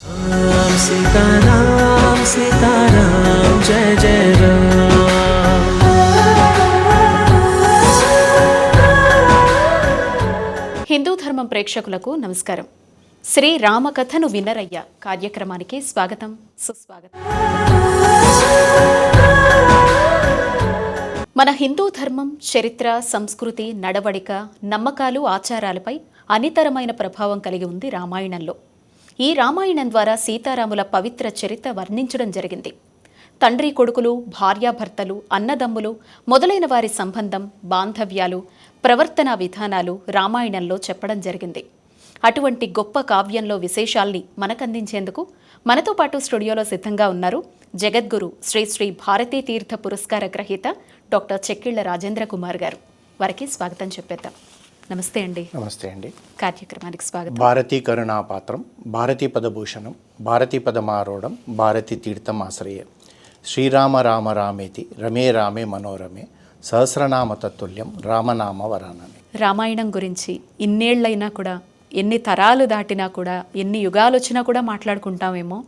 राम सीताराम सीताराम जय जय राम హిందూ ధర్మం ప్రేక్షకులకు నమస్కారం శ్రీ రామకథను వినరయ్య కార్యక్రమానికి స్వాగతం సుస్వాగతం మన హిందూ ధర్మం చరిత్ర సంస్కృతి నడవడిక నమ్మకాలు ఆచారాలపై అనితరమైన ప్రభావం కలిగి ఉంది రామాయణంలో ఈ రామాయణం ద్వారా సీతారాముల పవిత్ర చరిత్ర వర్ణించడం జరిగింది. తండ్రి కొడుకులు భార్యాభర్తలు అన్నదమ్ములు మొదలైన వారి సంబంధం బాంధవ్యాలు ప్రవర్తనా విధానాలు రామాయణంలో చెప్పడం జరిగింది. అటువంటి గొప్ప కావ్యంలో విశేషాల్ని మనకందించేందుకు మనతో పాటు స్టూడియోలో సిద్ధంగా ఉన్నారు జగద్గురు శ్రీ శ్రీ భారతీ తీర్థ పురస్కార గ్రహీత డాక్టర్ చెక్కిళ్ళ రాజేంద్ర కుమార్ గారు. వారికి స్వాగతం చెప్పేద్దాం. నమస్తే అండి. నమస్తే అండి. కార్యక్రమానికి స్వాగతం. భారతీ కరుణాపాత్రం భారతీ పదభూషణం భారతీ పదమారోఢం భారతీ తీర్థం ఆశ్రయ శ్రీరామ రామ రామేతి రమే రామే మనోరమే సహస్రనామ తత్తుల్యం రామనామ వరానమే. రామాయణం గురించి ఇన్నేళ్ళైనా కూడా ఎన్ని తరాలు దాటినా కూడా ఎన్ని యుగాలు వచ్చినా కూడా మాట్లాడుకుంటామేమో.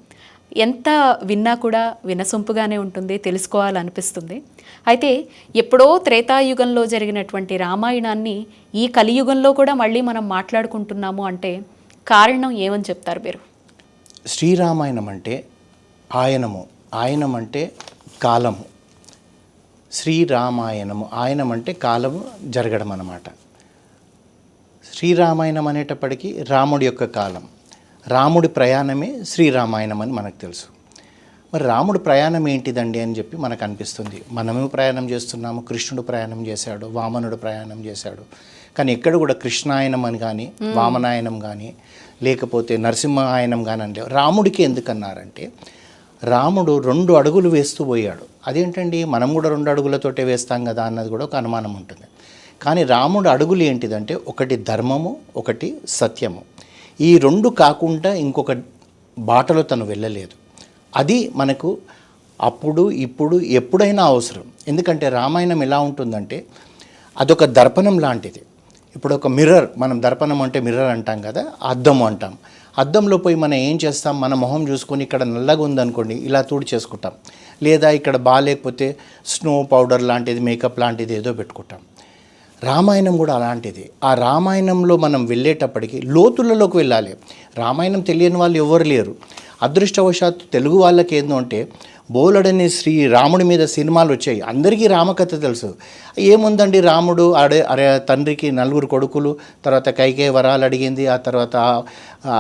ఎంత విన్నా కూడా వినసొంపుగానే ఉంటుంది తెలుసుకోవాలనిపిస్తుంది. అయితే ఎప్పుడో త్రేతాయుగంలో జరిగినటువంటి రామాయణాన్ని ఈ కలియుగంలో కూడా మళ్ళీ మనం మాట్లాడుకుంటున్నాము అంటే కారణం ఏమని చెప్తారు మీరు? శ్రీరామాయణం అంటే ఆయనము ఆయనం అంటే కాలము. శ్రీరామాయణము ఆయనం అంటే కాలము జరగడం అన్నమాట శ్రీరామాయణం అనేటప్పటికీ రాముడి యొక్క కాలం. రాముడి ప్రయాణమే శ్రీరామాయణం అని మనకు తెలుసు. మరి రాముడి ప్రయాణం ఏంటిదండి అని చెప్పి మనకు అనిపిస్తుంది. మనమే ప్రయాణం చేస్తున్నాము కృష్ణుడు ప్రయాణం చేశాడు వామనుడు ప్రయాణం చేశాడు. కానీ ఎక్కడ కూడా కృష్ణాయనం అని కానీ వామనాయనం కానీ లేకపోతే నరసింహాయనం కానీ లేవు. రాముడికి ఎందుకన్నారంటే రాముడు రెండు అడుగులు వేస్తూ పోయాడు. అదేంటండి? మనం కూడా రెండు అడుగులతోటే వేస్తాం కదా అన్నది కూడా ఒక అనుమానం ఉంటుంది. కానీ రాముడు అడుగులు ఏంటిదంటే ఒకటి ధర్మము ఒకటి సత్యము. ఈ రెండు కాకుండా ఇంకొక బాటలో తను వెళ్ళలేదు. అది మనకు అప్పుడు ఇప్పుడు ఎప్పుడైనా అవసరం. ఎందుకంటే రామాయణం ఎలా ఉంటుందంటే అదొక దర్పణం లాంటిది. ఇప్పుడు ఒక మిర్రర్ మనం దర్పణం అంటే మిర్రర్ అంటాం కదా అద్దం అంటాం. అద్దంలో పోయి మనం ఏం చేస్తాం? మన మొహం చూసుకొని ఇక్కడ నల్లగా ఉందనుకోండి ఇలా తూడు చేసుకుంటాం. లేదా ఇక్కడ బాగాలేకపోతే స్నో పౌడర్ లాంటిది మేకప్ లాంటిది ఏదో పెట్టుకుంటాం. రామాయణం కూడా అలాంటిది. ఆ రామాయణంలో మనం వెళ్ళేటప్పటికి లోతులలోకి వెళ్ళాలి. రామాయణం తెలియని వాళ్ళు ఎవరు లేరు. అదృష్టవశాత్తు తెలుగు వాళ్ళకి ఏందో అంటే బోలెడని శ్రీ రాముడి మీద సినిమాలు వచ్చాయి. అందరికీ రామకథ తెలుసు. ఏముందండి రాముడు? అడే అరే తండ్రికి నలుగురు కొడుకులు తర్వాత కైకే వరాలు అడిగింది ఆ తర్వాత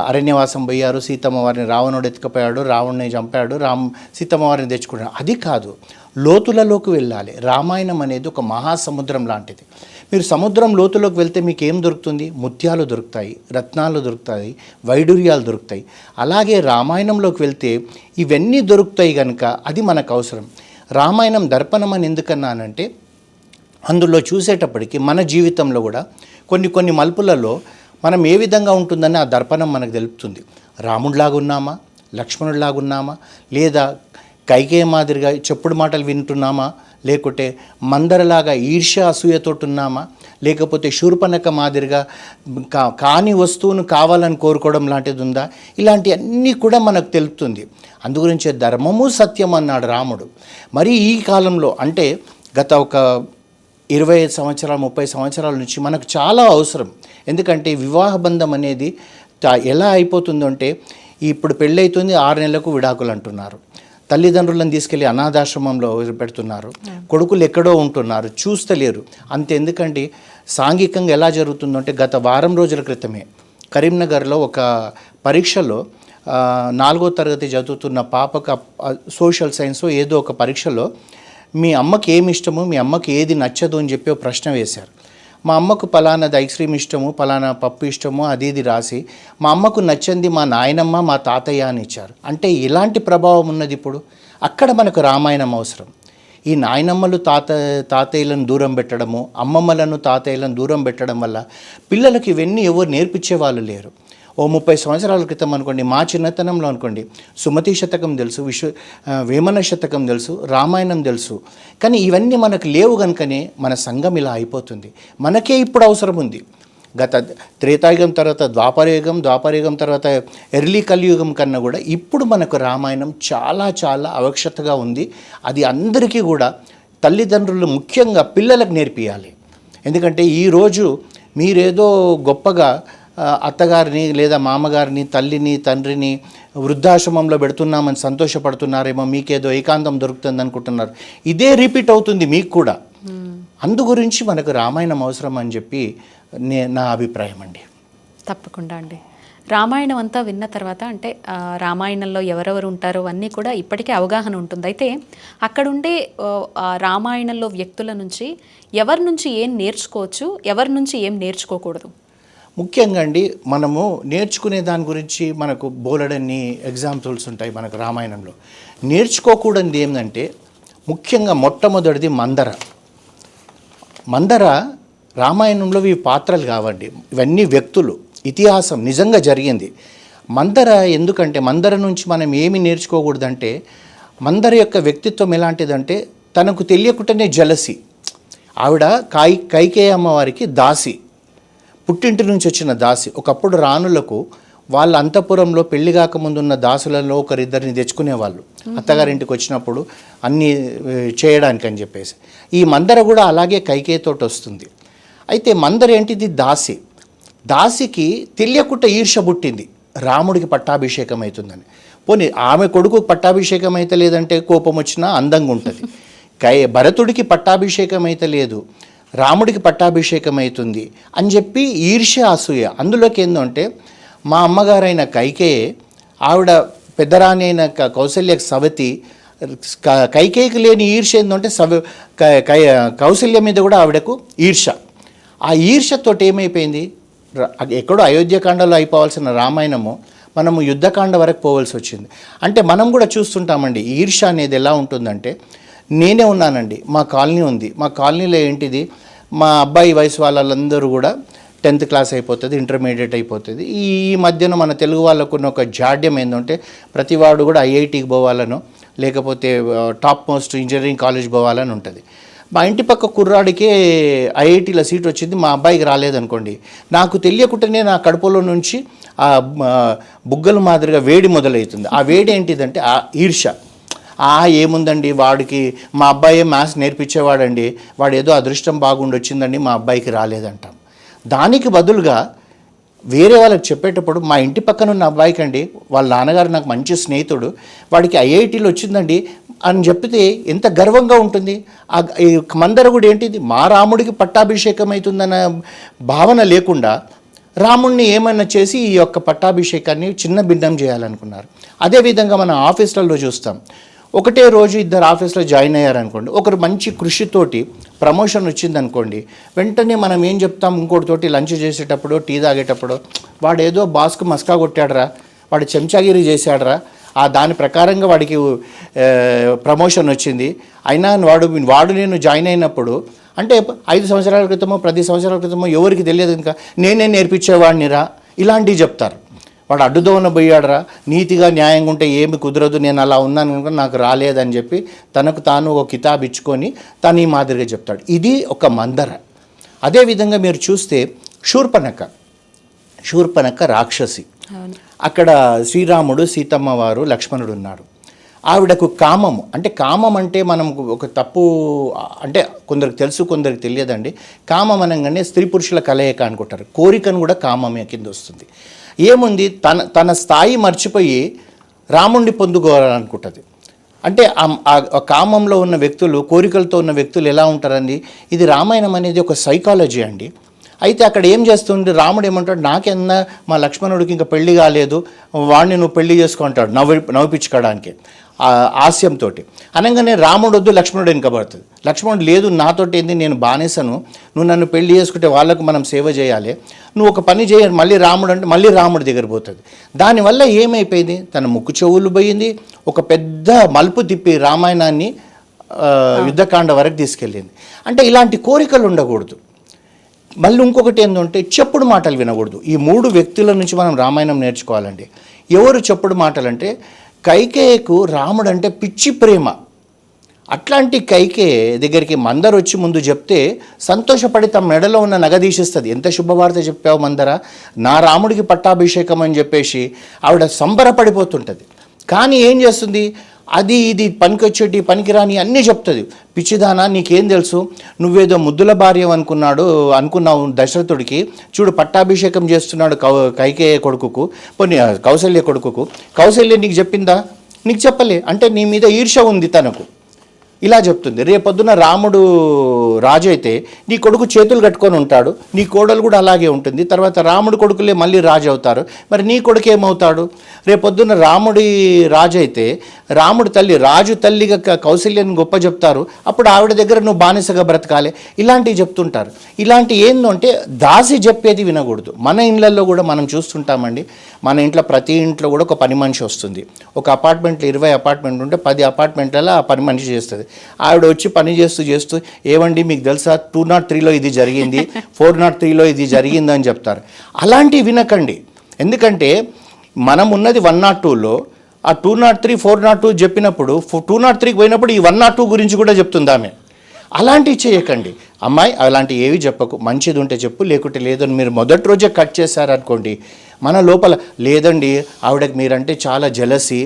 అరణ్యవాసం పోయారు సీతమ్మ వారిని రావణుడు ఎత్తుకుపోయాడు రావణ్ణి చంపాడు రామ్ సీతమ్మ వారిని తెచ్చుకున్నాడు. అది కాదు లోతులలోకి వెళ్ళాలి. రామాయణం అనేది ఒక మహాసముద్రం లాంటిది. మీరు సముద్రం లోతులోకి వెళ్తే మీకు ఏం దొరుకుతుంది? ముత్యాలు దొరుకుతాయి రత్నాలు దొరుకుతాయి వైడూర్యాలు దొరుకుతాయి. అలాగే రామాయణంలోకి వెళ్తే ఇవన్నీ దొరుకుతాయి కనుక అది మనకు అవసరం. రామాయణం దర్పణం అని ఎందుకన్నానంటే అందులో చూసేటప్పటికి మన జీవితంలో కూడా కొన్ని కొన్ని మలుపులలో మనం ఏ విధంగా ఉంటుందని ఆ దర్పణం మనకు తెలుపుతుంది. రాముడిలాగున్నామా? ఉన్నామా ఉన్నామా లేదా కైకేయ మాదిరిగా చెప్పుడు మాటలు వింటున్నామా? లేకుంటే మందరలాగా ఈర్ష్య అసూయతోటి ఉన్నామా లేకపోతే శూర్పణక మాదిరిగా కా కాని వస్తువును కావాలని కోరుకోవడం లాంటిది ఉందా ఇలాంటివన్నీ కూడా మనకు తెలుపుతుంది. అందుగురించే ధర్మము సత్యం అన్నాడు రాముడు. మరి ఈ కాలంలో అంటే గత ఒక ఇరవై ఐదు సంవత్సరాలు ముప్పై సంవత్సరాల నుంచి మనకు చాలా అవసరం. ఎందుకంటే వివాహ బంధం అనేది ఎలా అయిపోతుందంటే ఇప్పుడు పెళ్ళైతుంది ఆరు నెలలకు విడాకులు అంటున్నారు. తల్లిదండ్రులను తీసుకెళ్ళి అనాథాశ్రమంలో పెడుతున్నారు. కొడుకులు ఎక్కడో ఉంటున్నారు. చూస్తలేరు. అంతెందుకంటే సాంఘికంగా ఎలా జరుగుతుందంటే గత వారం రోజుల క్రితమే కరీంనగర్లో ఒక పరీక్షలో నాలుగో తరగతి చదువుతున్న పాపకు సోషల్ సైన్స్ ఏదో ఒక పరీక్షలో మీ అమ్మకి ఏమి ఇష్టము మీ అమ్మకి ఏది నచ్చదు అని చెప్పి ఒక ప్రశ్న వేశారు. మా అమ్మకు పలానాది ఐస్ క్రీమ్ ఇష్టము పలానా పప్పు ఇష్టము అది ఇది రాసి మా అమ్మకు నచ్చింది మా నాయనమ్మ మా తాతయ్య అని ఇచ్చారు. అంటే ఇలాంటి ప్రభావం ఉన్నది ఇప్పుడు. అక్కడ మనకు రామాయణం అవసరం. ఈ నాయనమ్మలు తాత తాతయ్యలను దూరం పెట్టడము అమ్మమ్మలను తాతయ్యలను దూరం పెట్టడం వల్ల పిల్లలకి ఇవన్నీ ఎవరు నేర్పించే వాళ్ళు లేరు. ఓ ముప్పై సంవత్సరాల క్రితం అనుకోండి మా చిన్నతనంలో అనుకోండి సుమతి శతకం తెలుసు విశ్వ వేమన శతకం తెలుసు రామాయణం తెలుసు. కానీ ఇవన్నీ మనకు లేవు కనుకనే మన సంఘం ఇలా అయిపోతుంది. మనకే ఇప్పుడు అవసరం ఉంది. గత త్రేతాయుగం తర్వాత ద్వాపరయుగం ద్వాపరయుగం తర్వాత ఎర్లీ కలియుగం కన్నా కూడా ఇప్పుడు మనకు రామాయణం చాలా చాలా అవశ్యతగా ఉంది. అది అందరికీ కూడా తల్లిదండ్రులు ముఖ్యంగా పిల్లలకు నేర్పియాలి. ఎందుకంటే ఈరోజు మీరేదో గొప్పగా అత్తగారిని లేదా మామగారిని తల్లిని తండ్రిని వృద్ధాశ్రమంలో పెడుతున్నామని సంతోషపడుతున్నారేమో మీకేదో ఏకాంతం దొరుకుతుంది అనుకుంటున్నారు ఇదే రిపీట్ అవుతుంది మీకు కూడా. అందు గురించి మనకు రామాయణం అవసరం అని చెప్పి నే నా అభిప్రాయం అండి. తప్పకుండా అండి. రామాయణం అంతా విన్న తర్వాత అంటే రామాయణంలో ఎవరెవరు ఉంటారో అన్నీ కూడా ఇప్పటికే అవగాహన ఉంటుంది. అయితే అక్కడుండే రామాయణంలో వ్యక్తుల నుంచి ఎవరి నుంచి ఏం నేర్చుకోవచ్చు ఎవరి నుంచి ఏం నేర్చుకోకూడదు? ముఖ్యంగా అండి మనము నేర్చుకునే దాని గురించి మనకు బోలెడన్ని ఎగ్జాంపుల్స్ ఉంటాయి మనకు రామాయణంలో. నేర్చుకోకూడనిది ఏంటంటే ముఖ్యంగా మొట్టమొదటిది మందర. మందర రామాయణంలో ఇవి పాత్రలు కావండి. ఇవన్నీ వ్యక్తులు. ఇతిహాసం నిజంగా జరిగింది. మందర ఎందుకంటే మందర నుంచి మనం ఏమి నేర్చుకోకూడదంటే మందర యొక్క వ్యక్తిత్వం ఎలాంటిదంటే తనకు తెలియకుండానే జలసి. ఆవిడ కాయి కైకేయ అమ్మవారికి దాసి. పుట్టింటి నుంచి వచ్చిన దాసి ఒకప్పుడు రాణులకు వాళ్ళ అంతఃపురంలో పెళ్ళి కాకముందున్న దాసులలో ఒకరిద్దరిని తెచ్చుకునేవాళ్ళు. అత్తగారింటికి వచ్చినప్పుడు అన్నీ చేయడానికి అని చెప్పేసి. ఈ మందర కూడా అలాగే కైకేయతోటి వస్తుంది అయితే మందర ఏంటిది? దాసి. దాసికి తెలియకుండా ఈర్ష పుట్టింది. రాముడికి పట్టాభిషేకం అవుతుందని. పోనీ ఆమె కొడుకు పట్టాభిషేకం అయితే లేదంటే కోపం వచ్చినా అందంగా ఉంటుంది కై భరతుడికి పట్టాభిషేకం అయితే లేదు. రాముడికి పట్టాభిషేకం అవుతుంది అని చెప్పి ఈర్ష్య అసూయ. అందులోకి ఏంటంటే మా అమ్మగారైన కైకేయే ఆవిడ పెద్దరాణి అయిన కౌశల్య సవతి కైకేయికి లేని ఈర్ష్య ఏంటంటే సవ కౌశల్య కై మీద కూడా ఆవిడకు ఈర్ష ఆ ఈర్షతోటి ఏమైపోయింది? ఎక్కడో అయోధ్యకాండలో అయిపోవాల్సిన రామాయణము మనము యుద్ధకాండ వరకు పోవాల్సి వచ్చింది. అంటే మనం కూడా చూస్తుంటామండి ఈర్ష అనేది ఎలా ఉంటుందంటే నేనే ఉన్నానండి. మా కాలనీ ఉంది. మా కాలనీలో ఏంటిది? మా అబ్బాయి వయసు వాళ్ళందరూ కూడా టెన్త్ క్లాస్ అయిపోతుంది ఇంటర్మీడియట్ అయిపోతుంది. ఈ మధ్యన మన తెలుగు వాళ్ళకు ఉన్న ఒక జాడ్యం ఏంటంటే ప్రతివాడు కూడా ఐఐటికి పోవాలను లేకపోతే టాప్ మోస్ట్ ఇంజనీరింగ్ కాలేజ్ పోవాలని ఉంటుంది. మా ఇంటి పక్క కుర్రాడికే ఐఐటీలో సీట్ వచ్చింది మా అబ్బాయికి రాలేదనుకోండి. నాకు తెలియకుండానే నా కడుపులో నుంచి ఆ ఆ, బుగ్గల మాదిరిగా వేడి మొదలవుతుంది. ఆ వేడి ఏంటిదంటే ఆ ఈర్ష ఆ ఏముందండి? వాడికి మా అబ్బాయి మ్యాథ్స్ నేర్పించేవాడండి. వాడు ఏదో అదృష్టం బాగుండి వచ్చిందండి మా అబ్బాయికి రాలేదంటాం. దానికి బదులుగా వేరే వాళ్ళకి చెప్పేటప్పుడు మా ఇంటి పక్కన ఉన్న అబ్బాయికి అండి వాళ్ళ నాన్నగారు నాకు మంచి స్నేహితుడు వాడికి ఐఐటీలో వచ్చిందండి అని చెప్తే ఎంత గర్వంగా ఉంటుంది. ఆ మందరగుడు ఏంటిది? మా రాముడికి పట్టాభిషేకం అవుతుందన్న భావన లేకుండా రాముణ్ణి ఏమైనా చేసి ఈ యొక్క పట్టాభిషేకాన్ని చిన్న భిన్నం చేయాలనుకున్నారు. అదేవిధంగా మన ఆఫీసులలో చూస్తాం. ఒకటే రోజు ఇద్దరు ఆఫీస్లో జాయిన్ అయ్యారనుకోండి ఒకరు మంచి కృషితోటి ప్రమోషన్ వచ్చిందనుకోండి వెంటనే మనం ఏం చెప్తాం? ఇంకోటితోటి లంచ్ చేసేటప్పుడు టీ తాగేటప్పుడు వాడు ఏదో బాస్కు మస్కా కొట్టాడరా వాడు చెంచాగిరి చేశాడరా ఆ దాని ప్రకారంగా వాడికి ప్రమోషన్ వచ్చింది. అయినా వాడు వాడు నేను జాయిన్ అయినప్పుడు అంటే ఐదు సంవత్సరాల క్రితమో ప్రతి సంవత్సరాల క్రితమో ఎవరికి తెలియదు ఇంకా నేనే నేర్పించేవాడినిరా ఇలాంటివి చెప్తారు. వాడు అడ్డుదోవన పోయాడరా. నీతిగా న్యాయంగా ఉంటే ఏమి కుదరదు నేను అలా ఉన్నాను కనుక నాకు రాలేదని చెప్పి తనకు తాను ఒక కితాబ్ ఇచ్చుకొని తను ఈ మాదిరిగా చెప్తాడు. ఇది ఒక మందర. అదేవిధంగా మీరు చూస్తే శూర్పనక శూర్పనక రాక్షసి. అక్కడ శ్రీరాముడు సీతమ్మ వారు లక్ష్మణుడు ఉన్నాడు ఆవిడకు కామము అంటే కామం అంటే మనం ఒక తప్పు అంటే కొందరికి తెలుసు కొందరికి తెలియదండి. కామం అనగానే స్త్రీ పురుషుల కలయిక అనుకుంటారు. కోరికను కూడా కామమే కింద వస్తుంది. ఏముంది? తన తన స్థాయి మర్చిపోయి రాముణ్ణి పొందుకోవాలనుకుంటుంది. అంటే ఆ- కామంలో ఉన్న వ్యక్తులు కోరికలతో ఉన్న వ్యక్తులు ఎలా ఉంటారండి? ఇది రామాయణం అనేది ఒక సైకాలజీ అండి. అయితే అక్కడ ఏం చేస్తుంది? రాముడు ఏమంటాడు? నాకెన్న మా లక్ష్మణుడికి ఇంకా పెళ్ళి కాలేదు. వాడిని నువ్వు పెళ్ళి చేసుకుంటాడు నవ్వి నవ్విపించుకోవడానికి ఆశయంతో అనగానే రాముడు వద్దు లక్ష్మణుడు వెనుకబడుతుంది లక్ష్మణుడు లేదు నాతోటి ఏంది నేను బానేసను. నువ్వు నన్ను పెళ్ళి చేసుకుంటే వాళ్ళకు మనం సేవ చేయాలి. నువ్వు ఒక పని చేయ మళ్ళీ రాముడు అంటే మళ్ళీ రాముడి దగ్గర పోతుంది దానివల్ల ఏమైపోయింది? తన ముక్కు చెవులు పోయింది. ఒక పెద్ద మలుపు తిప్పి రామాయణాన్ని యుద్ధకాండ వరకు తీసుకెళ్ళింది. అంటే ఇలాంటి కోరికలు ఉండకూడదు. మళ్ళీ ఇంకొకటి ఏంటంటే చెప్పుడు మాటలు వినకూడదు. ఈ మూడు వ్యక్తుల నుంచి మనం రామాయణం నేర్చుకోవాలండి. ఎవరు చెప్పుడు మాటలు అంటే కైకేయకు రాముడు అంటే పిచ్చి ప్రేమ. అట్లాంటి కైకే దగ్గరికి మందర వచ్చి ముందు చెప్తే సంతోషపడి తమ మెడలో ఉన్న నగదీశిస్తుంది ఎంత శుభవార్త చెప్పావు మందర? నా రాముడికి పట్టాభిషేకం అని చెప్పేసి ఆవిడ సంబరపడిపోతుంటుంది. కానీ ఏం చేస్తుంది? అది ఇది పనికొచ్చేటి పనికిరాని అన్నీ చెప్తుంది. పిచ్చిదానా నీకేం తెలుసు? నువ్వేదో ముద్దుల భార్యం అనుకున్నాడు అనుకున్నావు దశరథుడికి. చూడు పట్టాభిషేకం చేస్తున్నాడు కౌ కైకేయ కొడుకుకు పోనీ కౌశల్య కొడుకుకు. కౌశల్య నీకు చెప్పిందా? నీకు చెప్పలే. అంటే నీ మీద ఈర్ష ఉంది తనకు. ఇలా చెప్తుంది. రేపొద్దున రాముడు రాజు అయితే నీ కొడుకు చేతులు కట్టుకొని ఉంటాడు నీ కోడలు కూడా అలాగే ఉంటుంది. తర్వాత రాముడు కొడుకులే మళ్ళీ రాజు అవుతారు మరి నీ కొడుకు ఏమవుతాడు? రేపొద్దున రాముడి రాజు అయితే రాముడి తల్లి రాజు తల్లిగా క- కౌశల్యాన్ని గొప్ప చెప్తారు. అప్పుడు ఆవిడ దగ్గర నువ్వు బానిసగా బ్రతకాలి. ఇలాంటివి చెప్తుంటారు. ఇలాంటి ఏందంటే దాసి చెప్పేది వినకూడదు. మన ఇళ్ళల్లో కూడా మనం చూస్తుంటామండి. మన ఇంట్లో ప్రతి ఇంట్లో కూడా ఒక పని మనిషి వస్తుంది. ఒక అపార్ట్మెంట్లో ఇరవై అపార్ట్మెంట్ ఉంటే పది అపార్ట్మెంట్లలో ఆ పని మనిషి చేస్తుంది. ఆవిడ వచ్చి పని చేస్తూ చేస్తూ ఏమండి మీకు తెలుసా? టూ నాట్ త్రీలో ఇది జరిగింది ఫోర్ నాట్ త్రీలో ఇది జరిగింది అని చెప్తారు. అలాంటివి వినకండి. ఎందుకంటే మనం ఉన్నది వన్ నాట్ టూలో ఆ two nought three four nought two చెప్పినప్పుడు టూ నాట్ త్రీకి పోయినప్పుడు ఈ వన్ నాట్ టూ గురించి కూడా చెప్తుంది ఆమె. అలాంటివి చేయకండి. అమ్మాయి అలాంటి ఏవి చెప్పకు. మంచిది ఉంటే చెప్పు లేకుంటే లేదని మీరు మొదటి రోజే కట్ చేశారనుకోండి మన లోపల లేదండి ఆవిడకి మీరంటే చాలా జలసి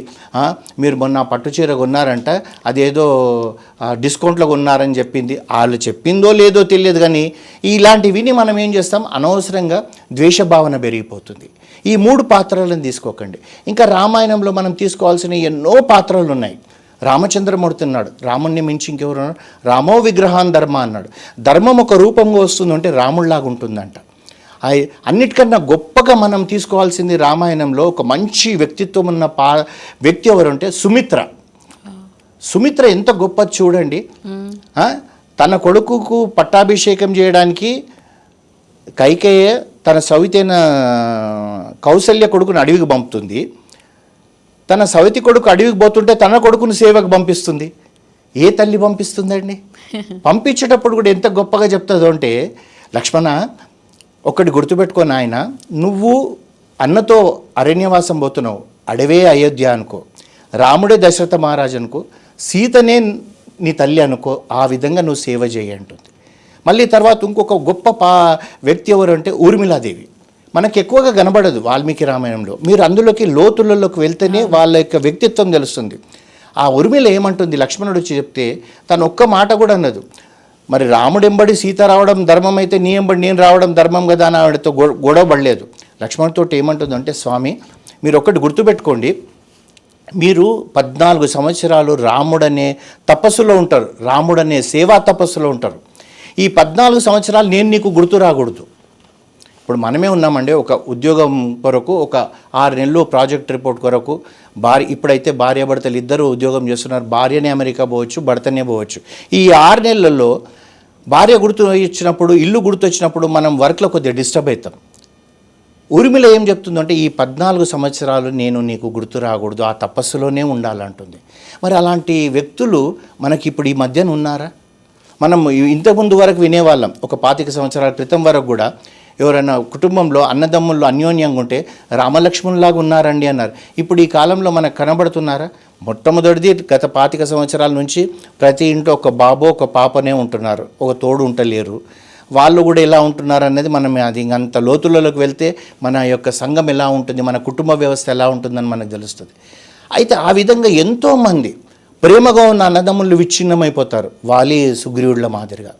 మీరు మొన్న పట్టు చీర కొన్నారంట అదేదో డిస్కౌంట్లో కొన్నారని చెప్పింది. వాళ్ళు చెప్పిందో లేదో తెలియదు కానీ ఇలాంటివిని విని మనం ఏం చేస్తాం? అనవసరంగా ద్వేషభావన పెరిగిపోతుంది. ఈ మూడు పాత్రలను తీసుకోకండి. ఇంకా రామాయణంలో మనం తీసుకోవాల్సిన ఎన్నో పాత్రలు ఉన్నాయి. రామచంద్రమూర్తి అన్నాడు రాముణ్ణి మించి ఇంకెవరు రామో విగ్రహాన్ ధర్మ అన్నాడు. ధర్మం ఒక రూపంగా వస్తుందంటే రాముళ్ళాగా ఉంటుందంట. అన్నిటికన్నా గొప్పగా మనం తీసుకోవాల్సింది రామాయణంలో ఒక మంచి వ్యక్తిత్వం ఉన్న పా వ్యక్తి ఎవరంటే సుమిత్ర. సుమిత్ర ఎంత గొప్ప చూడండి? తన కొడుకుకు పట్టాభిషేకం చేయడానికి కైకేయ తన సవితైన కౌసల్య కొడుకుని అడవికి పంపుతుంది. తన సవితి కొడుకు అడవికి పోతుంటే తన కొడుకును సేవకు పంపిస్తుంది. ఏ తల్లి పంపిస్తుందండి? పంపించేటప్పుడు కూడా ఎంత గొప్పగా చెప్తుందో అంటే లక్ష్మణ ఒక్కటి గుర్తుపెట్టుకో నాయన నువ్వు అన్నతో అరణ్యవాసం పోతున్నావు. అడవే అయోధ్య అనుకో. రాముడే దశరథ మహారాజు అనుకో. సీతనే నీ తల్లి అనుకో. ఆ విధంగా నువ్వు సేవ చేయి అంటుంది. మళ్ళీ తర్వాత ఇంకొక గొప్ప పా వ్యక్తి ఎవరు అంటే ఊర్మిళాదేవి. మనకు ఎక్కువగా కనబడదు వాల్మీకి రామాయణంలో. మీరు అందులోకి లోతులలోకి వెళ్తేనే వాళ్ళ యొక్క వ్యక్తిత్వం తెలుస్తుంది. ఆ ఉర్మిళ ఏమంటుంది? లక్ష్మణుడు చెప్తే తను ఒక్క మాట కూడా అన్నదు మరి రాముడెంబడి సీత రావడం ధర్మం అయితే నీ ఎంబడి నేను రావడం ధర్మం కదా అని ఆవిడతో గొ- గొడవ పడలేదు. లక్ష్మణుడితో ఏమంటుందంటే స్వామి మీరు ఒక్కటి గుర్తుపెట్టుకోండి. మీరు పద్నాలుగు సంవత్సరాలు రాముడనే తపస్సులో ఉంటారు. రాముడనే సేవా తపస్సులో ఉంటారు. ఈ పద్నాలుగు సంవత్సరాలు నేను నీకు గుర్తు రాకూడదు. ఇప్పుడు మనమే ఉన్నామండి ఒక ఉద్యోగం కొరకు ఒక ఆరు నెలలు ప్రాజెక్ట్ రిపోర్ట్ కొరకు భార్య ఇప్పుడైతే భార్య భర్తలు ఇద్దరు ఉద్యోగం చేస్తున్నారు భార్యనే అమెరికా పోవచ్చు భర్తనే పోవచ్చు. ఈ ఆరు నెలల్లో భార్య గుర్తు ఇచ్చినప్పుడు ఇల్లు గుర్తు వచ్చినప్పుడు మనం వర్క్లో కొద్దిగా డిస్టర్బ్ అవుతాం. ఉరిమిల ఏం చెప్తుందంటే ఈ పద్నాలుగు సంవత్సరాలు నేను నీకు గుర్తు రాకూడదు ఆ తపస్సులోనే ఉండాలంటుంది. మరి అలాంటి వ్యక్తులు మనకి ఇప్పుడు ఈ మధ్యన ఉన్నారా? మనం ఇంతకుముందు వరకు వినేవాళ్ళం ఒక పాతిక సంవత్సరాల క్రితం వరకు కూడా ఎవరైనా కుటుంబంలో అన్నదమ్ముల్లో అన్యోన్యంగా ఉంటే రామలక్ష్మణులాగా ఉన్నారండి అన్నారు. ఇప్పుడు ఈ కాలంలో మనకు కనబడుతున్నారా? మొట్టమొదటిది గత పాతిక సంవత్సరాల నుంచి ప్రతి ఇంట్లో ఒక బాబో ఒక పాపనే ఉంటున్నారు. ఒక తోడు ఉంటలేరు. వాళ్ళు కూడా ఎలా ఉంటున్నారు అనేది మనం అది అంత లోతులలోకి వెళ్తే మన యొక్క సంఘం ఎలా ఉంటుంది మన కుటుంబ వ్యవస్థ ఎలా ఉంటుందని మనకు తెలుస్తుంది. అయితే ఆ విధంగా ఎంతోమంది ప్రేమగా ఉన్న అన్నదమ్ములు విచ్ఛిన్నమైపోతారు. వాలి సుగ్రీవుళ్ళ మాదిరిగా.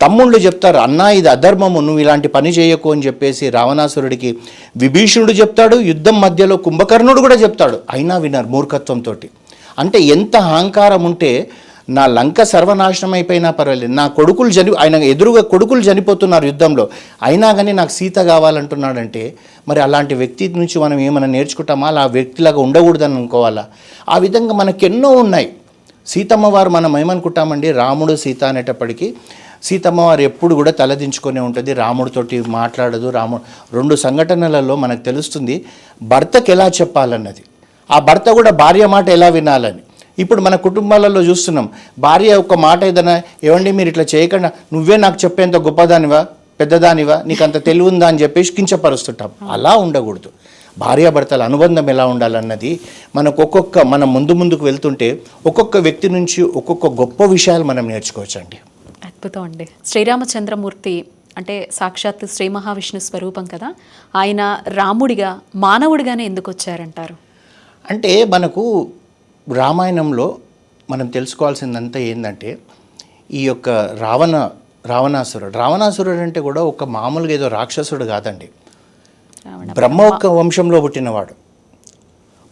తమ్ముళ్ళు చెప్తారు అన్నా ఇది అధర్మము నువ్వు ఇలాంటి పని చేయకు అని చెప్పేసి రావణాసురుడికి విభీషణుడు చెప్తాడు యుద్ధం మధ్యలో కుంభకర్ణుడు కూడా చెప్తాడు. అయినా వినరు మూర్ఖత్వంతో అంటే ఎంత అహంకారం ఉంటే నా లంక సర్వనాశనం అయిపోయినా పర్వాలేదు. నా కొడుకులు చని ఆయన ఎదురుగా కొడుకులు చనిపోతున్నారు యుద్ధంలో. అయినా కానీ నాకు సీత కావాలంటున్నాడంటే మరి అలాంటి వ్యక్తి నుంచి మనం ఏమైనా నేర్చుకుంటామా? అలా ఆ వ్యక్తిలాగా ఉండకూడదని అనుకోవాలా? ఆ విధంగా మనకెన్నో ఉన్నాయి. సీతమ్మ వారు మనం ఏమనుకుంటామండి? రాముడు సీత అనేటప్పటికీ సీతమ్మ వారు ఎప్పుడు కూడా తలదించుకొని ఉంటుంది. రాముడితోటి మాట్లాడదు. రాముడు రెండు సంఘటనలలో మనకు తెలుస్తుంది భర్తకి ఎలా చెప్పాలన్నది. ఆ భర్త కూడా భార్య మాట ఎలా వినాలని. ఇప్పుడు మన కుటుంబాలలో చూస్తున్నాం భార్య ఒక మాట ఏదైనా ఏమండి మీరు ఇట్లా చేయకుండా నువ్వే నాకు చెప్పేంత గొప్పదానివా పెద్దదానివా నీకు అంత తెలివి ఉందా అని చెప్పేసి కించపరుస్తుంటాం. అలా ఉండకూడదు. భార్యాభర్తల అనుబంధం ఎలా ఉండాలన్నది మనకు ఒక్కొక్క మనం ముందు ముందుకు వెళ్తుంటే ఒక్కొక్క వ్యక్తి నుంచి ఒక్కొక్క గొప్ప విషయాలు మనం నేర్చుకోవచ్చండి. అద్భుతం అండి శ్రీరామచంద్రమూర్తి అంటే సాక్షాత్ శ్రీ మహావిష్ణు స్వరూపం కదా ఆయన రాముడిగా మానవుడిగానే ఎందుకు వచ్చారంటారు అంటే మనకు రామాయణంలో మనం తెలుసుకోవాల్సిందంతా ఏంటంటే ఈ యొక్క రావణ రావణాసురుడు. రావణాసురుడు అంటే కూడా ఒక మామూలుగా ఏదో రాక్షసుడు కాదండి. బ్రహ్మ యొక్క వంశంలో పుట్టినవాడు.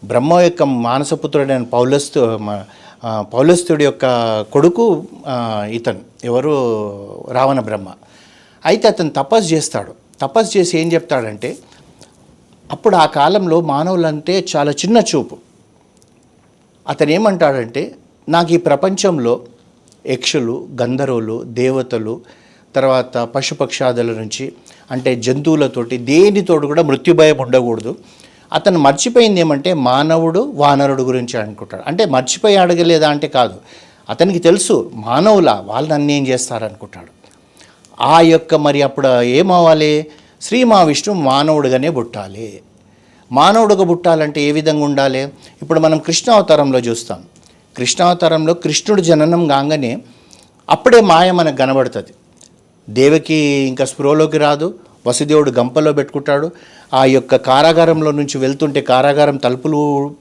బ్రహ్మ యొక్క మానసపుత్రుడైన పౌలస్తు పౌలస్తుడి యొక్క కొడుకు ఇతను. ఎవరు రావణ బ్రహ్మ. అయితే అతను తపస్సు చేస్తాడు. తపస్సు చేసి ఏం చెప్తాడంటే అప్పుడు ఆ కాలంలో మానవులంటే చాలా చిన్న చూపు. అతను ఏమంటాడంటే నాకు ఈ ప్రపంచంలో యక్షులు గంధర్వులు దేవతలు తర్వాత పశుపక్షాదుల నుంచి అంటే జంతువులతోటి దేనితోటి కూడా మృత్యుభయం ఉండకూడదు. అతను మర్చిపోయింది ఏమంటే మానవుడు వానరుడు గురించి అనుకుంటాడు. అంటే మర్చిపోయి అడగలేదా అంటే కాదు. అతనికి తెలుసు మానవుల వాళ్ళు నన్ను ఏం చేస్తారనుకుంటాడు. ఆ యొక్క మరి అప్పుడు ఏమవ్వాలి? శ్రీ మహావిష్ణు మానవుడుగానే పుట్టాలి. మానవుడుగా పుట్టాలంటే ఏ విధంగా ఉండాలి? ఇప్పుడు మనం కృష్ణావతారంలో చూస్తాం. కృష్ణావతారంలో కృష్ణుడు జననం కాగానే అప్పుడే మాయ మనకు కనబడుతుంది. దేవకి ఇంకా స్పృహలోకి రాదు. వసుదేవుడు గంపలో పెట్టుకుంటాడు. ఆ యొక్క కారాగారంలో నుంచి వెళ్తుంటే కారాగారం తలుపులు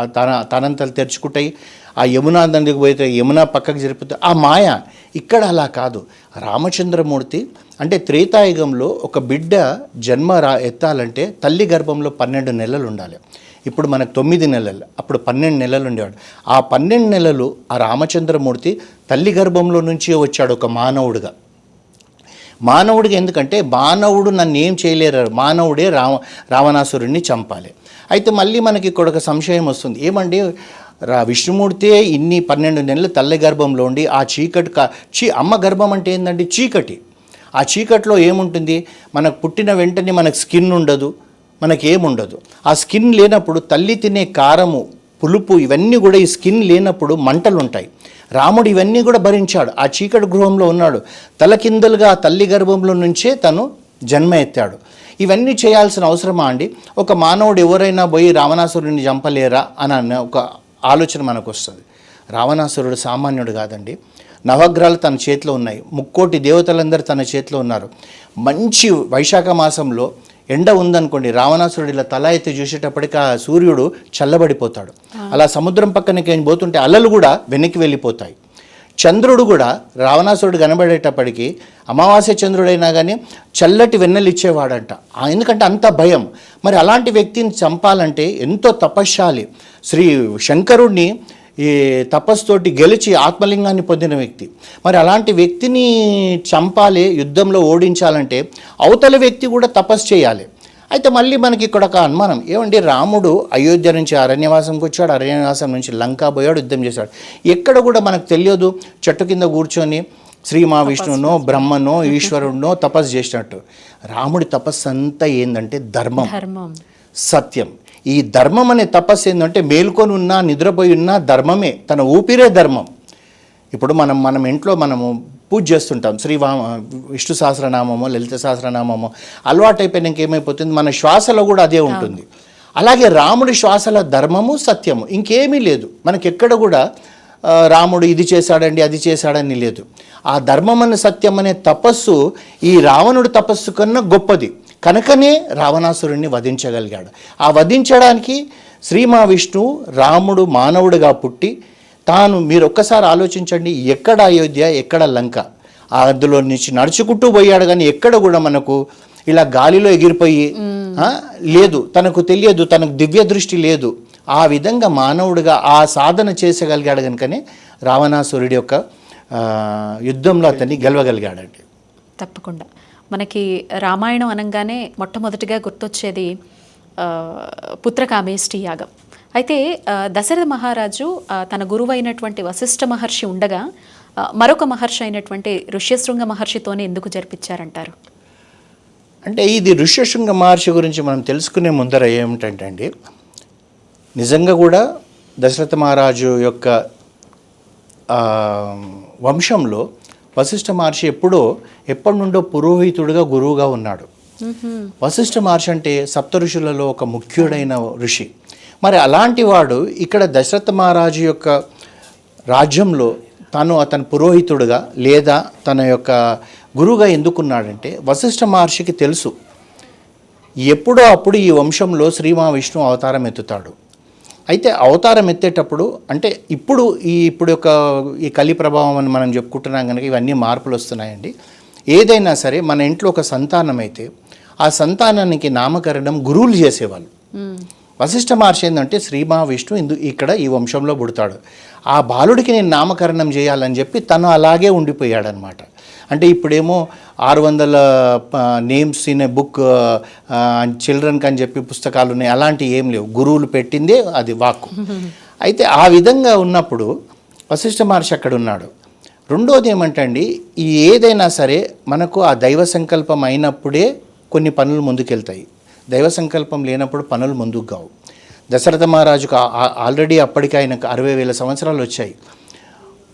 తన తనంతలు తెరుచుకుంటాయి. ఆ యమునా నదికి పోయితే యమున పక్కకు జరిపితే ఆ మాయ ఇక్కడ అలా కాదు. రామచంద్రమూర్తి అంటే త్రేతాయుగంలో ఒక బిడ్డ జన్మ రా ఎత్తాలంటే తల్లి గర్భంలో పన్నెండు నెలలు ఉండాలి. ఇప్పుడు మనకు తొమ్మిది నెలలు అప్పుడు పన్నెండు నెలలు ఉండేవాడు. ఆ పన్నెండు నెలలు ఆ రామచంద్రమూర్తి తల్లి గర్భంలో నుంచి వచ్చాడు ఒక మానవుడిగా. మానవుడికి ఎందుకంటే మానవుడు నన్ను ఏం చేయలేరు. మానవుడే రావ రావణాసురుడిని చంపాలి. అయితే మళ్ళీ మనకి ఇక్కడ ఒక సంశయం వస్తుంది. ఏమండి? రా విష్ణుమూర్తే ఇన్ని పన్నెండు నెలలు తల్లి గర్భంలో ఉండి ఆ చీకటి కా చీ అమ్మ గర్భం అంటే ఏంటంటే చీకటి. ఆ చీకట్లో ఏముంటుంది? మనకు పుట్టిన వెంటనే మనకు స్కిన్ ఉండదు మనకేముండదు ఆ స్కిన్ లేనప్పుడు తల్లి తినే కారము పులుపు ఇవన్నీ కూడా ఈ స్కిన్ లేనప్పుడు మంటలు ఉంటాయి రాముడు ఇవన్నీ కూడా భరించాడు. ఆ చీకటి గృహంలో ఉన్నాడు. తలకిందలుగా తల్లి గర్భంలో నుంచే తను జన్మ ఎత్తాడు. ఇవన్నీ చేయాల్సిన అవసరమా అండి? ఒక మానవుడు ఎవరైనా పోయి రావణాసురుడిని చంపలేరా? అని అన్న ఒక ఆలోచన మనకు వస్తుంది రావణాసురుడు సామాన్యుడు కాదండి. నవగ్రహాలు తన చేతిలో ఉన్నాయి. ముక్కోటి దేవతలందరూ తన చేతిలో ఉన్నారు. మంచి వైశాఖ మాసంలో ఎండ ఉందనుకోండి రావణాసురుడు ఇలా తల ఎత్తి చూసేటప్పటికి ఆ సూర్యుడు చల్లబడిపోతాడు. అలా సముద్రం పక్కనకి పోతుంటే అలలు కూడా వెనక్కి వెళ్ళిపోతాయి. చంద్రుడు కూడా రావణాసురుడు కనబడేటప్పటికీ అమావాస్య చంద్రుడైనా కానీ చల్లటి వెన్నెలు ఇచ్చేవాడంట. ఎందుకంటే అంత భయం. మరి అలాంటి వ్యక్తిని చంపాలంటే ఎంతో తపశ్శాలి. శ్రీ శంకరుణ్ణి ఈ తపస్సుతోటి గెలిచి ఆత్మలింగాన్ని పొందిన వ్యక్తి. మరి అలాంటి వ్యక్తిని చంపాలి యుద్ధంలో ఓడించాలంటే అవతల వ్యక్తి కూడా తపస్సు చేయాలి. అయితే మళ్ళీ మనకి ఇక్కడ ఒక అనుమానం. ఏమండి? రాముడు అయోధ్య నుంచి అరణ్యవాసంకి వచ్చాడు. అరణ్యవాసం నుంచి లంకా పోయాడు యుద్ధం చేశాడు. ఎక్కడ కూడా మనకు తెలియదు చెట్టు కింద కూర్చొని శ్రీ మహావిష్ణువునో బ్రహ్మనో ఈశ్వరుడినో తపస్సు చేసినట్టు. రాముడి తపస్సు అంతా ఏంటంటే ధర్మం. ధర్మం. సత్యం. ఈ ధర్మం అనే తపస్సు ఏంటంటే మేల్కొని ఉన్నా నిద్రపోయి ఉన్నా ధర్మమే. తన ఊపిరే ధర్మం. ఇప్పుడు మనం మనం ఇంట్లో మనము పూజ చేస్తుంటాం. శ్రీ వా విష్ణు సహస్రనామమో లలిత సహస్రనామమో అలవాటు అయిపోయినాక ఏమైపోతుంది మన శ్వాసలో కూడా అదే ఉంటుంది. అలాగే రాముడి శ్వాసల ధర్మము సత్యము. ఇంకేమీ లేదు. మనకి ఎక్కడ కూడా రాముడు ఇది చేశాడండి అది చేశాడని లేదు. ఆ ధర్మం అనే సత్యం అనే తపస్సు ఈ రావణుడి తపస్సు కన్నా గొప్పది. కనుకనే రావణాసురుణ్ణి వధించగలిగాడు. ఆ వధించడానికి శ్రీ మహావిష్ణువు రాముడు మానవుడిగా పుట్టి తాను మీరు ఒక్కసారి ఆలోచించండి ఎక్కడ అయోధ్య ఎక్కడ లంక? ఆ అందులో నుంచి నడుచుకుంటూ పోయాడు కానీ ఎక్కడ కూడా మనకు ఇలా గాలిలో ఎగిరిపోయి లేదు. తనకు తెలియదు తనకు దివ్య దృష్టి లేదు. ఆ విధంగా మానవుడిగా ఆ సాధన చేసగలిగాడు కనుకనే రావణాసురుడి యొక్క యుద్ధంలో అతన్ని గెలవగలిగాడండి. తప్పకుండా. మనకి రామాయణం అనగానే మొట్టమొదటిగా గుర్తొచ్చేది పుత్రకామేష్టి యాగం. అయితే దశరథ మహారాజు తన గురువైనటువంటి వశిష్ఠ మహర్షి ఉండగా మరొక మహర్షి అయినటువంటి ఋష్యశృంగ మహర్షితోనే ఎందుకు జరిపించారంటారు? అంటే ఇది ఋష్యశృంగ మహర్షి గురించి మనం తెలుసుకునే ముందర ఏమిటంటే అండి నిజంగా కూడా దశరథ మహారాజు యొక్క వంశంలో వశిష్ఠ మహర్షి ఎప్పుడో ఎప్పటి నుండో పురోహితుడిగా గురువుగా ఉన్నాడు. వశిష్ఠ మహర్షి అంటే సప్త ఋషులలో ఒక ముఖ్యుడైన ఋషి. మరి అలాంటి వాడు ఇక్కడ దశరథ మహారాజు యొక్క రాజ్యంలో తను అతని పురోహితుడుగా లేదా తన యొక్క గురువుగా ఎందుకున్నాడంటే వశిష్ఠ మహర్షికి తెలుసు. ఎప్పుడో అప్పుడు ఈ వంశంలో శ్రీ మహావిష్ణువు అవతారం ఎత్తుతాడు. అయితే అవతారం ఎత్తేటప్పుడు అంటే ఇప్పుడు ఈ ఇప్పుడు యొక్క ఈ కలి ప్రభావం అని మనం చెప్పుకుంటున్నాం కనుక ఇవన్నీ మార్పులు వస్తున్నాయండి. ఏదైనా సరే మన ఇంట్లో ఒక సంతానం అయితే ఆ సంతానానికి నామకరణం గురువులు చేసేవాళ్ళు. వశిష్ఠ మహర్షి ఏంటంటే శ్రీ మహావిష్ణు ఇందు ఇక్కడ ఈ వంశంలో పుడతాడు. ఆ బాలుడికి నేను నామకరణం చేయాలని చెప్పి తను అలాగే ఉండిపోయాడనమాట. అంటే ఇప్పుడేమో ఆరు వందల నేమ్స్ ఇన్ ఏ బుక్ చిల్డ్రన్కి అని చెప్పి పుస్తకాలు ఉన్నాయి. అలాంటివి ఏం లేవు. గురువులు పెట్టిందే అది వాక్కు. అయితే ఆ విధంగా ఉన్నప్పుడు వశిష్ఠ మహర్షి అక్కడ ఉన్నాడు. రెండోది ఏమంటండి ఈ ఏదైనా సరే మనకు ఆ దైవ సంకల్పం అయినప్పుడే కొన్ని పనులు ముందుకెళ్తాయి. దైవ సంకల్పం లేనప్పుడు పనులు ముందుకు కావు. దశరథ మహారాజుకు ఆల్రెడీ అప్పటికి ఆయనకు అరవై వేల సంవత్సరాలు వచ్చాయి.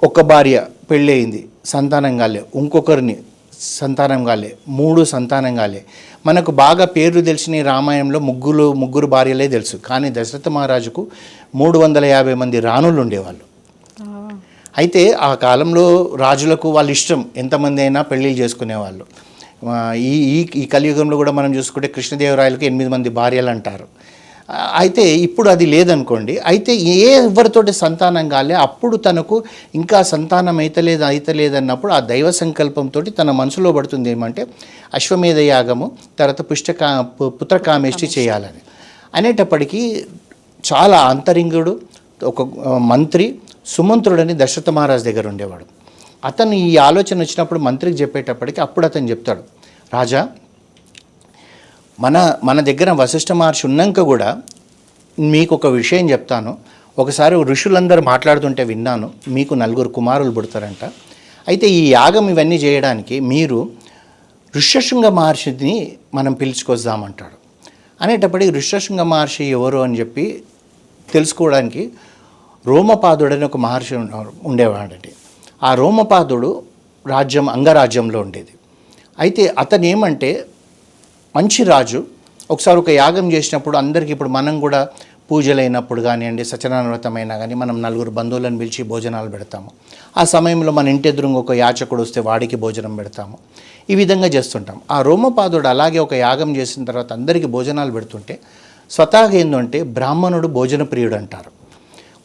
ఒక భార్య పెళ్ళయింది సంతానం కాలే. ఇంకొకరిని సంతానం కాలే మూడు సంతానం కాలే. మనకు బాగా పేర్లు తెలిసిన రామాయణంలో ముగ్గురు ముగ్గురు భార్యలే తెలుసు. కానీ దశరథ మహారాజుకు మూడు వందల యాభై మంది రాణులు ఉండేవాళ్ళు. అయితే ఆ కాలంలో రాజులకు వాళ్ళ ఇష్టం ఎంతమంది అయినా పెళ్ళిళ్ళు చేసుకునేవాళ్ళు. ఈ ఈ ఈ కలియుగంలో కూడా మనం చూసుకుంటే కృష్ణదేవరాయలకు ఎనిమిది మంది భార్యలు అంటారు. అయితే ఇప్పుడు అది లేదనుకోండి అయితే ఏ ఎవరితోటి సంతానం కాలే అప్పుడు తనకు ఇంకా సంతానం అయితలేదు అయితలేదు అన్నప్పుడు ఆ దైవ సంకల్పంతో తన మనసులో పడుతుంది ఏమంటే అశ్వమేధ యాగము తర్వాత పుష్టకా పుత్రకామేష్టి చేయాలని. అనేటప్పటికీ చాలా అంతరింగుడు ఒక మంత్రి సుమంత్రుడని దశరథ మహారాజ్ దగ్గర ఉండేవాడు. అతను ఈ ఆలోచన వచ్చినప్పుడు మంత్రికి చెప్పేటప్పటికి అప్పుడు అతను చెప్తాడు. రాజా మన మన దగ్గర వశిష్ఠ మహర్షి ఉన్నాక కూడా మీకు ఒక విషయం చెప్తాను. ఒకసారి ఋషులందరూ మాట్లాడుతుంటే విన్నాను. మీకు నలుగురు కుమారులు పుడతారంట. అయితే ఈ యాగం ఇవన్నీ చేయడానికి మీరు ఋష్యశృంగ మహర్షిని మనం పిలుచుకొద్దామంటాడు. అనేటప్పటికి ఋష్యశృంగ మహర్షి ఎవరు అని చెప్పి తెలుసుకోవడానికి రోమపాదుడని ఒక మహర్షి ఉండేవాడండి. ఆ రోమపాదుడు రాజ్యం అంగరాజ్యంలో ఉండేది. అయితే అతను ఏమంటే మంచి రాజు ఒకసారి ఒక యాగం చేసినప్పుడు అందరికీ ఇప్పుడు మనం కూడా పూజలైనప్పుడు కానివ్వండి సత్యనారాయణ అయినా కానీ మనం నలుగురు బంధువులను పిలిచి భోజనాలు పెడతాము. ఆ సమయంలో మన ఇంటి ఎదురుగా ఒక యాచకుడు వస్తే వాడికి భోజనం పెడతాము. ఈ విధంగా చేస్తుంటాం. ఆ రోమపాదుడు అలాగే ఒక యాగం చేసిన తర్వాత అందరికీ భోజనాలు పెడుతుంటే స్వతహాగా ఏంటంటే బ్రాహ్మణుడు భోజన ప్రియుడు అంటారు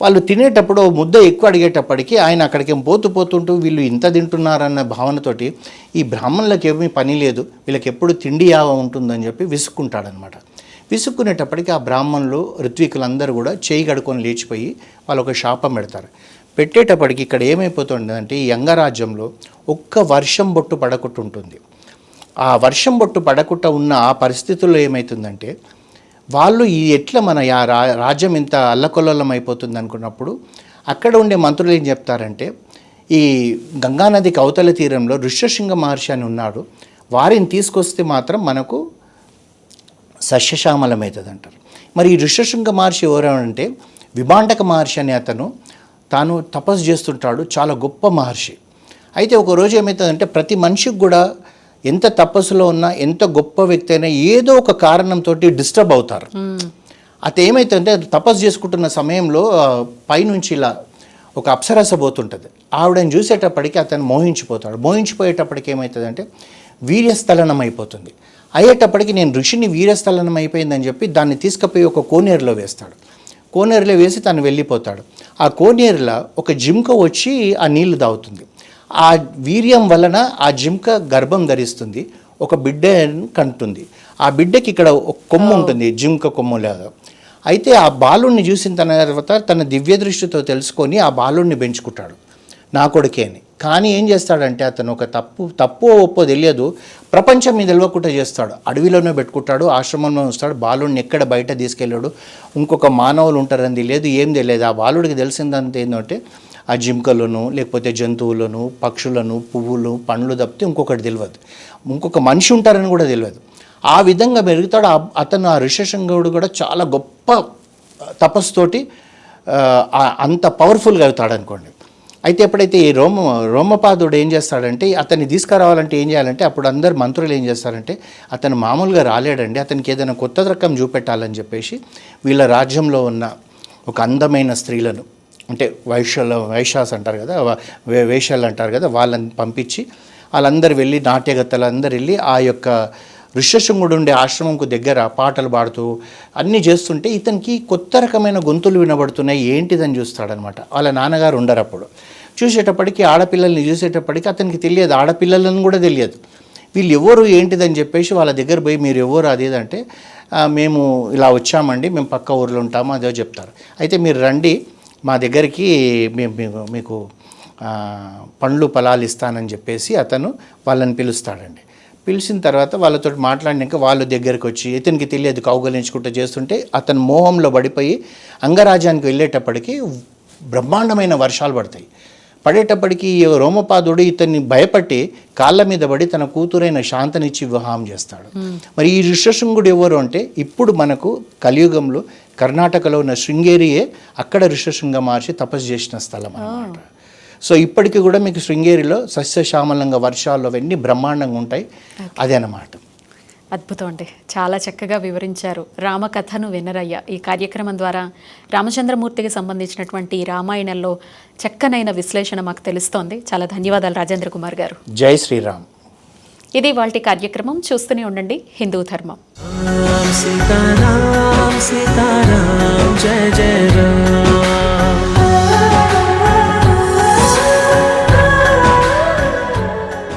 వాళ్ళు తినేటప్పుడు ముద్ద ఎక్కువ అడిగేటప్పటికి ఆయన అక్కడికి పోతు పోతూ పోతుంటూ వీళ్ళు ఇంత తింటున్నారన్న భావనతోటి ఈ బ్రాహ్మణులకు ఏమీ పని లేదు. వీళ్ళకి ఎప్పుడు తిండి యావ ఉంటుందని చెప్పి విసుక్కుంటాడనమాట విసుక్కునేటప్పటికి ఆ బ్రాహ్మణులు ఋత్వికులందరూ కూడా చేయి కడుకొని లేచిపోయి వాళ్ళు ఒక శాపం పెడతారు. పెట్టేటప్పటికి ఇక్కడ ఏమైపోతుందంటే ఈ యంగరాజ్యంలో ఒక్క వర్షం బొట్టు పడకుండా ఉంటుంది ఆ వర్షం బొట్టు పడకుండా ఉన్న ఆ పరిస్థితుల్లో ఏమవుతుందంటే వాళ్ళు ఈ ఎట్లా మన రా- రాజ్యం ఇంత అల్లకొల్లం అయిపోతుంది అనుకున్నప్పుడు అక్కడ ఉండే మంత్రులు ఏం చెప్తారంటే ఈ గంగానదికి అవతల తీరంలో ఋష్యశృంగ మహర్షి అని ఉన్నాడు వారిని తీసుకొస్తే మాత్రం మనకు సస్యశ్యామలమవుతుంది అంటారు మరి ఈ ఋష్యశృంగ మహర్షి ఎవరంటే విభాండక మహర్షి అనే అతను తాను తపస్సు చేస్తుంటాడు చాలా గొప్ప మహర్షి. అయితే ఒకరోజు ఏమవుతుందంటే ప్రతి మనిషికి కూడా ఎంత తపస్సులో ఉన్నా ఎంత గొప్ప వ్యక్తి అయినా ఏదో ఒక కారణంతో డిస్టర్బ్ అవుతారు. అది ఏమైతుందంటే తపస్సు చేసుకుంటున్న సమయంలో పైనుంచి ఇలా ఒక అప్సరస పోతుంటుంది. ఆవిడని చూసేటప్పటికి అతను మోహించిపోతాడు. మోహించిపోయేటప్పటికి ఏమవుతుందంటే వీర్యస్థలనం అయిపోతుంది అయ్యేటప్పటికి నేను ఋషిని వీర్యస్థలనం అయిపోయిందని చెప్పి దాన్ని తీసుకుపోయి ఒక కోనేరులో వేస్తాడు. కోనేరులో వేసి తను వెళ్ళిపోతాడు. ఆ కోనేరులో ఒక జింక వచ్చి ఆ నీళ్ళు తాగుతుంది. ఆ వీర్యం వలన ఆ జింక గర్భం ధరిస్తుంది. ఒక బిడ్డను కంటుంది. ఆ బిడ్డకి ఇక్కడ ఒక కొమ్ము ఉంటుంది జింక కొమ్ము లాగా అయితే ఆ బాలుణ్ణి చూసిన తర్వాత తన దివ్య దృష్టితో తెలుసుకొని ఆ బాలుణ్ణి పెంచుకుంటాడు. నా కొడుకే అని. కానీ ఏం చేస్తాడంటే అతను ఒక తప్పు తప్పో ఒప్పో తెలియదు. ప్రపంచం మీద తెలియకుండా చేస్తాడు. అడవిలోనే పెట్టుకుంటాడు ఆశ్రమంలో వస్తాడు బాలుడిని ఎక్కడ బయట తీసుకెళ్ళాడు ఇంకొక మానవులు ఉంటారని తెలియదు ఏం తెలియదు. ఆ బాలుడికి తెలిసిందంత ఏంటంటే ఆ జింకలను లేకపోతే జంతువులను పక్షులను పువ్వులు పండ్లు తప్పితే ఇంకొకటి తెలియదు ఇంకొక మనిషి ఉంటారని కూడా తెలియదు ఆ విధంగా పెరుగుతాడు. ఆ- అతను ఆ ఋషశృంగుడు కూడా చాలా గొప్ప తపస్సుతోటి అంత పవర్ఫుల్గా అవుతాడు అనుకోండి. అయితే ఎప్పుడైతే ఈ రోమ రోమపాదుడు ఏం చేస్తాడంటే అతన్ని తీసుకురావాలంటే ఏం చేయాలంటే అప్పుడు అందరు మంత్రులు ఏం చేస్తారంటే అతను మామూలుగా రాలేడండి. అతనికి ఏదైనా కొత్త రకం చూపెట్టాలని చెప్పేసి వీళ్ళ రాజ్యంలో ఉన్న ఒక అందమైన స్త్రీలను అంటే వైశ్యుల వైశాస్ అంటారు కదా వేషాలు అంటారు కదా వాళ్ళని పంపించి వాళ్ళందరు వెళ్ళి నాట్యగత్తలు అందరు వెళ్ళి ఆ యొక్క ఋష్యశృంగుడు ఉండే ఆశ్రమంకు దగ్గర పాటలు పాడుతూ అన్నీ చేస్తుంటే ఇతనికి కొత్త రకమైన గొంతులు వినబడుతున్నాయి ఏంటిదని చూస్తాడనమాట వాళ్ళ నాన్నగారు ఉండరు అప్పుడు. చూసేటప్పటికి ఆడపిల్లల్ని చూసేటప్పటికి అతనికి తెలియదు ఆడపిల్లలను కూడా తెలియదు. వీళ్ళు ఎవరు ఏంటిదని చెప్పేసి వాళ్ళ దగ్గర పోయి మీరు ఎవరు అది అంటే మేము ఇలా వచ్చామండి మేము పక్క ఊర్లో ఉంటాము అదే చెప్తారు. అయితే మీరు రండి మా దగ్గరికి మేము మీకు మీకు పండ్లు ఫలాలు ఇస్తానని చెప్పేసి అతను వాళ్ళని పిలుస్తాడండి. పిలిచిన తర్వాత వాళ్ళతో మాట్లాడినాక వాళ్ళ దగ్గరికి వచ్చి ఇతనికి తెలియదు కౌగలించుకుంటూ చేస్తుంటే అతను మోహంలో పడిపోయి అంగరాజ్యానికి వెళ్ళేటప్పటికి బ్రహ్మాండమైన వర్షాలు పడతాయి. పడేటప్పటికి ఈ రోమపాదుడు ఇతన్ని భయపట్టి కాళ్ళ మీద పడి తన కూతురైన శాంతనిచ్చి వివాహం చేస్తాడు. మరి ఈ ఋషశృంగుడు ఎవరు అంటే ఇప్పుడు మనకు కలియుగంలో కర్ణాటకలో ఉన్న శృంగేరియే అక్కడ ఋషశృంగ మహర్షి తపస్సు చేసిన స్థలం అన్నమాట. సో ఇప్పటికీ కూడా మీకు శృంగేరిలో సస్యశ్యామలంగా వర్షాలు అవన్నీ బ్రహ్మాండంగా ఉంటాయి. అదే అన్నమాట అద్భుతం అండి. చాలా చక్కగా వివరించారు. రామకథను వినరయ్య ఈ కార్యక్రమం ద్వారా రామచంద్రమూర్తికి సంబంధించినటువంటి రామాయణంలో చక్కనైన విశ్లేషణ మాకు తెలుస్తోంది. చాలా ధన్యవాదాలు రాజేంద్ర కుమార్ గారు. జై శ్రీరామ్. ఇది వాళ్ళ కార్యక్రమం. చూస్తూనే ఉండండి. హిందూ ధర్మం. సీతారాం సీతారాం జయ జయ రామ్.